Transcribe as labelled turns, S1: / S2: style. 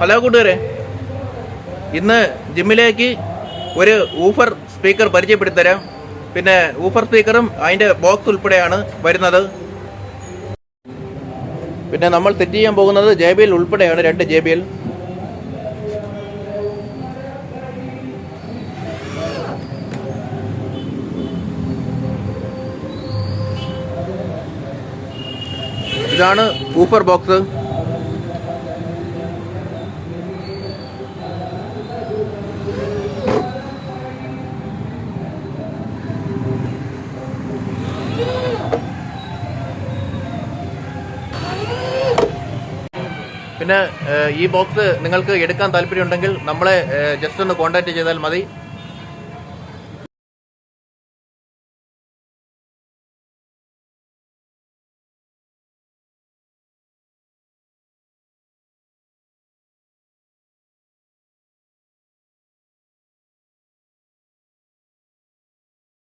S1: Hello കൂട്ടുകാരെ. ഇന്ന് ജിമ്മിലേക്ക് ഒരു ഊഫർ സ്പീക്കർ പരിചയപ്പെടുത്തരാം. പിന്നെ ഊഫർ സ്പീക്കറും അതിന്റെ ബോക്സ് ഉൾപ്പെടെയാണ് വരുന്നത്. പിന്നെ നമ്മൾ സെറ്റ് ചെയ്യാൻ പോകുന്നത് ജെ ബി എൽ ഉൾപ്പെടെയാണ് രണ്ട് ജെ ബി എൽ ഇതാണ് ഊഫർ ബോക്സ്. പിന്നെ ഈ ബോക്സ് നിങ്ങൾക്ക് എടുക്കാൻ താല്പര്യമുണ്ടെങ്കിൽ നമ്മളെ ജസ്റ്റ് ഒന്ന് കോൺടാക്ട് ചെയ്താൽ മതി.